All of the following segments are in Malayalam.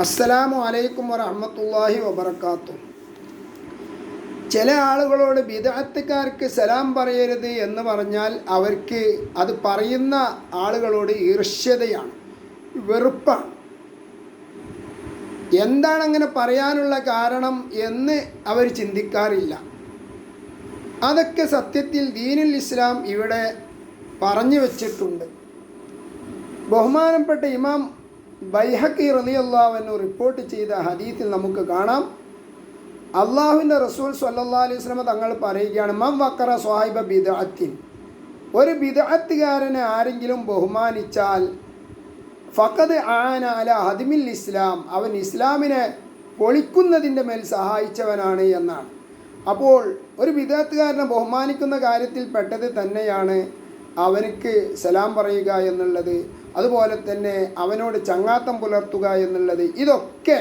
അസ്സലാമു അലൈക്കും വറഹമത്തല്ലാഹി വബർക്കാത്തു ചില ആളുകളോട് വിദഗ്ധക്കാർക്ക് സലാം പറയരുത് എന്ന് പറഞ്ഞാൽ അവർക്ക് അത് പറയുന്ന ആളുകളോട് ഈർഷ്യതയാണ് വെറുപ്പാണ്. എന്താണ് അങ്ങനെ പറയാനുള്ള കാരണം എന്ന് അവർ ചിന്തിക്കാറില്ല. അതൊക്കെ സത്യത്തിൽ ദീനുൽ ഇസ്ലാം ഇവിടെ പറഞ്ഞു വച്ചിട്ടുണ്ട്. ബഹുമാനപ്പെട്ട ഇമാം ബൈഹക്കി റലിയല്ലാവെന്ന് റിപ്പോർട്ട് ചെയ്ത ഹദീത്തിൽ നമുക്ക് കാണാം. അള്ളാഹുവിന്റെ റസൂൽ സല്ലാ അലൈഹി സ്വലമ തങ്ങൾ പറയുകയാണ് മം വക്കറ സ്വാഹിബ ബിദഅത്തിൻ. ഒരു ബിദഅത്തുകാരനെ ആരെങ്കിലും ബഹുമാനിച്ചാൽ ഫക്കത് ആന അല ഹദിമിൽ ഇസ്ലാം. അവൻ ഇസ്ലാമിനെ പൊളിക്കുന്നതിന്റെ മേൽ സഹായിച്ചവനാണ് എന്നാണ്. അപ്പോൾ ഒരു വിദഗ്ധകാരനെ ബഹുമാനിക്കുന്ന കാര്യത്തിൽ പെട്ടത് തന്നെയാണ്. അവനക്ക് സലാം പറയുക എന്നുള്ളത് അതുപോലെ തന്നെ അവനോട് ചങ്ങാത്തം പുലർത്തുക എന്നുള്ളത് ഇതൊക്കെ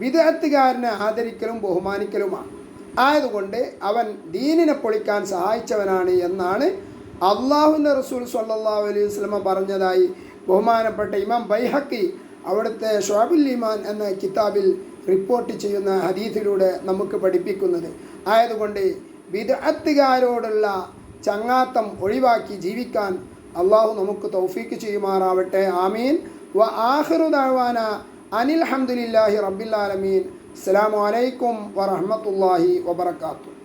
വിദേഹത്തുകാരനെ ആദരിക്കലും ബഹുമാനിക്കലുമാണ്. ആയതുകൊണ്ട് അവൻ ദീനിനെ പൊളിക്കാൻ സഹായിച്ചവനാണ് എന്നാണ് അള്ളാഹുവിന്റെ റസൂൽ സല്ലാ അലൈഹി വസ്ലമ പറഞ്ഞതായി ബഹുമാനപ്പെട്ട ഇമാം ബൈഹക്കി അവിടുത്തെ ഷോബുൽ ഇമാൻ എന്ന കിതാബിൽ റിപ്പോർട്ട് ചെയ്യുന്ന ഹദീഥിലൂടെ നമുക്ക് പഠിപ്പിക്കുന്നത്. ആയതുകൊണ്ട് വിദഗ്ധകാരോടുള്ള ചങ്ങാത്തം ഒഴിവാക്കി ജീവിക്കാൻ അള്ളാഹു നമുക്ക് തൗഫീക്ക് ചെയ്യുമാറാവട്ടെ. ആമീൻ. വ ആഹിറു ദാവാന അനിൽ ഹംദുലില്ലാഹി റബ്ബിൽ ആലമീൻ. അസ്സലാമു അലൈക്കും വറഹ്മത്തുള്ളാഹി വബറകാതുഹു.